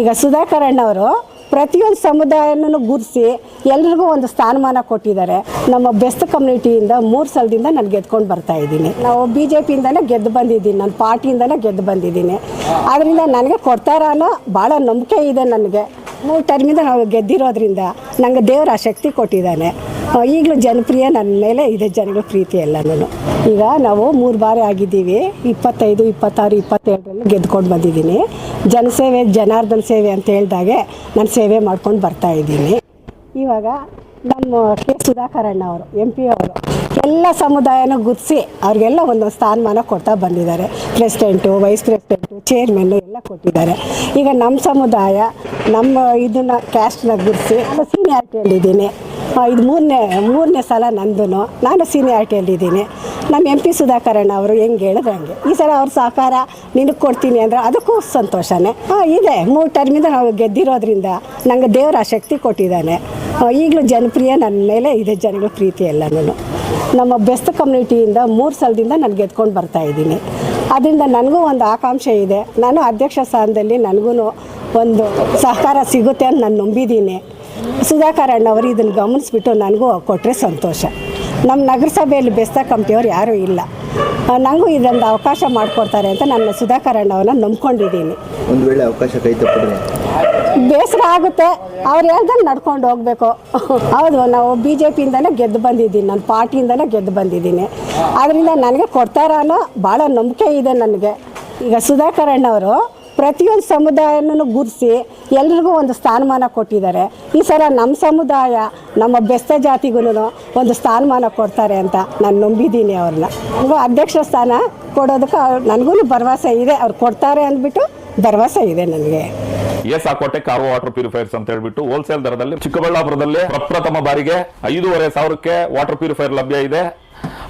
ಈಗ ಸುಧಾಕರ್ ಅಣ್ಣವರು ಪ್ರತಿಯೊಂದು ಸಮುದಾಯನೂ ಗುರುಸಿ ಎಲ್ರಿಗೂ ಒಂದು ಸ್ಥಾನಮಾನ ಕೊಟ್ಟಿದ್ದಾರೆ. ನಮ್ಮ ಬೆಸ್ಟ್ ಕಮ್ಯುನಿಟಿಯಿಂದ ಮೂರು ಸಲದಿಂದ ನಾನು ಗೆದ್ಕೊಂಡು ಬರ್ತಾ ಇದ್ದೀನಿ. ನಾವು ಬಿ ಜೆ ಪಿಯಿಂದನೇ ಗೆದ್ದು ಬಂದಿದ್ದೀನಿ. ನನ್ನ ಪಾರ್ಟಿಯಿಂದನೇ ಗೆದ್ದು ಬಂದಿದ್ದೀನಿ. ಆದ್ದರಿಂದ ನನಗೆ ಕೊಡ್ತಾರ ಅನ್ನೋ ಭಾಳ ನಂಬಿಕೆ ಇದೆ ನನಗೆ. ಮೂರು ಟರ್ಮಿಂದ ನಾವು ಗೆದ್ದಿರೋದ್ರಿಂದ ನನಗೆ ದೇವರ ಶಕ್ತಿ ಕೊಟ್ಟಿದ್ದಾನೆ. ಈಗಲೂ ಜನಪ್ರಿಯ ನನ್ನ ಮೇಲೆ ಇದೆ ಜನಗಳ ಪ್ರೀತಿ ಎಲ್ಲನೂ ಈಗ ನಾವು ಮೂರು ಬಾರಿ ಆಗಿದ್ದೀವಿ. ಇಪ್ಪತ್ತೈದು, ಇಪ್ಪತ್ತಾರು, ಇಪ್ಪತ್ತೇಳರಲ್ಲಿ ಗೆದ್ಕೊಂಡು ಬಂದಿದ್ದೀನಿ. ಜನಸೇವೆ, ಜನಾರ್ದನ ಸೇವೆ ಅಂತ ಹೇಳಿದಾಗೆ ನಾನು ಸೇವೆ ಮಾಡ್ಕೊಂಡು ಬರ್ತಾ ಇದ್ದೀನಿ. ಇವಾಗ ನಮ್ಮ ಕೆ ಸುಧಾಕರ್ ಅಣ್ಣ ಅವರು, ಎಂ ಪಿ ಅವರು, ಎಲ್ಲ ಸಮುದಾಯನ ಗುರ್ಸಿ ಅವ್ರಿಗೆಲ್ಲ ಒಂದೊಂದು ಸ್ಥಾನಮಾನ ಕೊಡ್ತಾ ಬಂದಿದ್ದಾರೆ. ಪ್ರೆಸಿಡೆಂಟು, ವೈಸ್ ಪ್ರೆಸಿಡೆಂಟು, ಚೇರ್ಮನ್ನು ಎಲ್ಲ ಕೊಟ್ಟಿದ್ದಾರೆ. ಈಗ ನಮ್ಮ ಸಮುದಾಯ ನಮ್ಮ ಇದನ್ನ ಕ್ಯಾಸ್ಟ್ನ ಗುರ್ಸಿ, ಸೀನಿಯಾರಿಟಿಯಲ್ಲಿದ್ದೀನಿ. ಇದು ಮೂರನೇ ಮೂರನೇ ಸಲ ನಂದು ನಾನು ಸೀನಿಯಾರಿಟಿಯಲ್ಲಿದ್ದೀನಿ ನಮ್ಮ ಎಂ ಪಿ ಸುಧಾಕರಣ್ಣ ಅವರು ಹೆಂಗೆ ಹೇಳಿದ್ರೆ ಹಂಗೆ. ಈ ಸಲ ಅವ್ರ ಸಹಕಾರ ನಿನಗೆ ಕೊಡ್ತೀನಿ ಅಂದರೆ ಅದಕ್ಕೂ ಸಂತೋಷನೇ. ಹಾಂ ಇದೆ, ಮೂರು ಟರ್ಮಿಂದ ನಾವು ಗೆದ್ದಿರೋದ್ರಿಂದ ನನಗೆ ದೇವರ ಶಕ್ತಿ ಕೊಟ್ಟಿದ್ದಾನೆ. ಈಗಲೂ ಜನಪ್ರಿಯ ನನ್ನ ಮೇಲೆ ಇದೆ ಜನಗಳ ಪ್ರೀತಿ ಎಲ್ಲನೂ ನಮ್ಮ ಬೆಸ್ಟ್ ಕಮ್ಯುನಿಟಿಯಿಂದ ಮೂರು ಸಲದಿಂದ ನಾನು ಗೆದ್ಕೊಂಡು ಬರ್ತಾ ಇದ್ದೀನಿ. ಅದರಿಂದ ನನಗೂ ಒಂದು ಆಕಾಂಕ್ಷೆ ಇದೆ. ನಾನು ಅಧ್ಯಕ್ಷ ಸ್ಥಾನದಲ್ಲಿ ನನಗೂ ಒಂದು ಸಹಕಾರ ಸಿಗುತ್ತೆ ಅಂತ ನಾನು ನಂಬಿದ್ದೀನಿ. ಸುಧಾಕರ್ ಅಣ್ಣವರು ಇದನ್ನು ಗಮನಿಸ್ಬಿಟ್ಟು ನನಗೂ ಕೊಟ್ಟರೆ ಸಂತೋಷ. ನಮ್ಮ ನಗರಸಭೆಯಲ್ಲಿ ಬೆಸ್ತ ಕಮಿಟಿಯವ್ರು ಯಾರೂ ಇಲ್ಲ. ನನಗೂ ಇದೊಂದು ಅವಕಾಶ ಮಾಡಿಕೊಡ್ತಾರೆ ಅಂತ ನನ್ನ ಸುಧಾಕರ್ ಅಣ್ಣವ್ರನ್ನ ನಂಬ್ಕೊಂಡಿದ್ದೀನಿ. ಒಂದು ವೇಳೆ ಅವಕಾಶ ಕೈ ತಪ್ಪಿದ್ರೆ? ಬೇಸರ ಆಗುತ್ತೆ. ಅವ್ರು ಹೇಳ್ದಂಗೆ ನಡ್ಕೊಂಡು ಹೋಗಬೇಕು. ಹೌದು ನಾವು ಬಿ ಜೆ ಪಿಯಿಂದನೇ ಗೆದ್ದು ಬಂದಿದ್ದೀನಿ ನನ್ನ ಪಾರ್ಟಿಯಿಂದನೇ ಗೆದ್ದು ಬಂದಿದ್ದೀನಿ. ಅದರಿಂದ ನನಗೆ ಕೊಡ್ತಾರ ಅನ್ನೋ ಭಾಳ ನಂಬಿಕೆ ಇದೆ ನನಗೆ. ಈಗ ಸುಧಾಕರ್ ಅಣ್ಣವರು ಪ್ರತಿಯೊಂದು ಸಮುದಾಯನೂ ಗುರುಸಿ ಎಲ್ರಿಗೂ ಒಂದು ಸ್ಥಾನಮಾನ ಕೊಟ್ಟಿದ್ದಾರೆ. ಈ ಸಲ ನಮ್ಮ ಸಮುದಾಯ, ನಮ್ಮ ಬೆಸ್ತ ಜಾತಿಗೂ ಒಂದು ಸ್ಥಾನಮಾನ ಕೊಡ್ತಾರೆ ಅಂತ ನಾನು ನಂಬಿದ್ದೀನಿ ಅವ್ರನ್ನ ಹಂಗೂ ಅಧ್ಯಕ್ಷ ಸ್ಥಾನ ಕೊಡೋದಕ್ಕೆ ನನಗೂ ಭರವಸೆ ಇದೆ. ಅವ್ರು ಕೊಡ್ತಾರೆ ಅಂದ್ಬಿಟ್ಟು ಭರವಸೆ ಇದೆ ನನಗೆ. ಎಸ್ ಹಾಕೋಟೆ ಕಾರು ವಾಟರ್ ಪ್ಯೂರಿಫೈರ್ಸ್ ಅಂತ ಹೇಳ್ಬಿಟ್ಟು ಹೋಲ್ಸೇಲ್ ದರದಲ್ಲಿ ಚಿಕ್ಕಬಳ್ಳಾಪುರದಲ್ಲಿ ಪ್ರಪ್ರಥಮ ಬಾರಿಗೆ ಐದೂವರೆ ಸಾವಿರಕ್ಕೆ ವಾಟರ್ ಪ್ಯೂರಿಫೈರ್ ಲಭ್ಯ ಇದೆ.